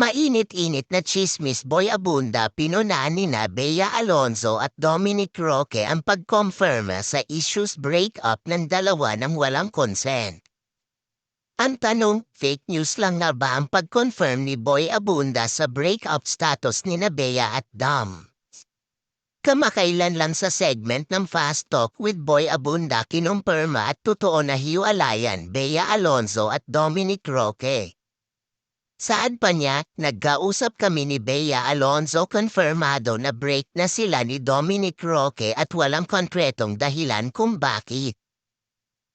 Mainit-init na chismis boy abunda pinunaan ni na Bea Alonzo at Dominic Roque ang pag-confirm sa issues breakup ng dalawa ng walang consent. Ang tanong, fake news lang na ba ang pag-confirm ni Boy Abunda sa breakup status ni na Bea at Dom? Kamakailan lang sa segment ng Fast Talk with Boy Abunda kinumpirma at totoo na hiwalayan Bea Alonzo at Dominic Roque. Saan pa niya, nagkausap kami ni Bea Alonzo confirmado na break na sila ni Dominic Roque at walang konkretong dahilan kung bakit.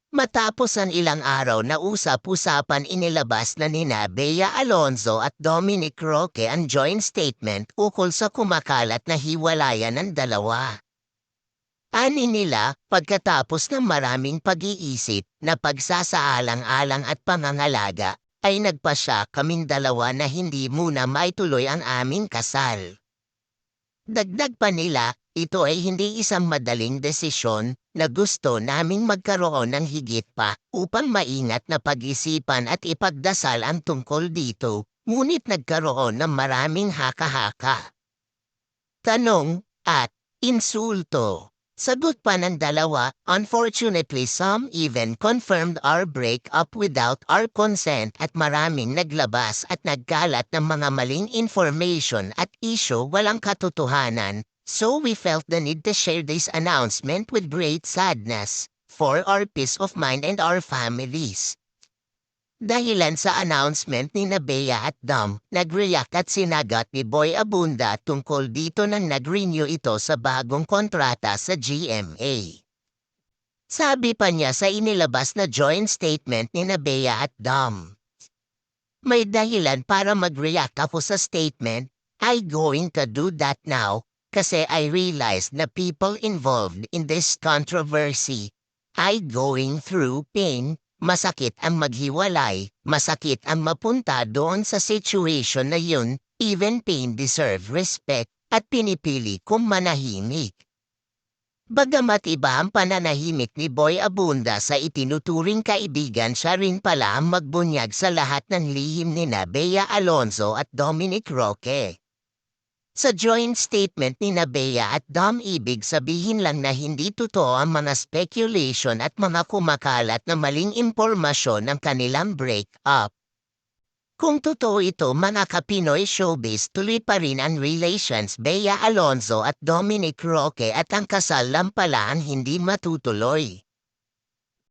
Matapos ang ilang araw na usap-usapan inilabas na nina Bea Alonzo at Dominic Roque ang joint statement ukol sa kumakalat na hiwalayan ng dalawa. Ani nila, pagkatapos ng maraming pag-iisip na pagsasaalang-alang at pangangalaga, ay nagpasya kaming dalawa na hindi muna maituloy ang aming kasal. Dagdag pa nila, ito ay hindi isang madaling desisyon na gusto naming magkaroon ng higit pa upang maingat na pag-isipan at ipagdasal ang tungkol dito, ngunit nagkaroon ng maraming haka-haka. Tanong at insulto. Sagot pa ng dalawa, unfortunately some even confirmed our breakup without our consent at maraming naglabas at nagkalat ng mga maling information at issue walang katotohanan. So we felt the need to share this announcement with great sadness for our peace of mind and our families. Dahilan sa announcement ni Nabea at Dom, nag-react at sinagat ni Boy Abunda tungkol dito nang nag-renew ito sa bagong kontrata sa GMA. Sabi pa niya sa inilabas na joint statement ni Nabea at Dom. May dahilan para mag-react ako sa statement, I going to do that now kasi I realized na people involved in this controversy I going through pain Masakit ang maghiwalay, masakit ang mapunta doon sa situation na yun, even pain deserve respect at pinipili kong manahimik. Bagamat iba ang pananahimik ni Boy Abunda sa itinuturing kaibigan siya rin pala ang magbunyag sa lahat ng lihim ni Bea Alonzo at Dominic Roque. Sa joint statement ni Nabea at Dom ibig sabihin lang na hindi totoo ang mga speculation at mga kumakalat na maling impormasyon ng kanilang break-up. Kung totoo ito mga kapinoy showbiz tuloy pa rin ang relations Bea Alonzo at Dominic Roque at ang kasal lang pala ang hindi matutuloy.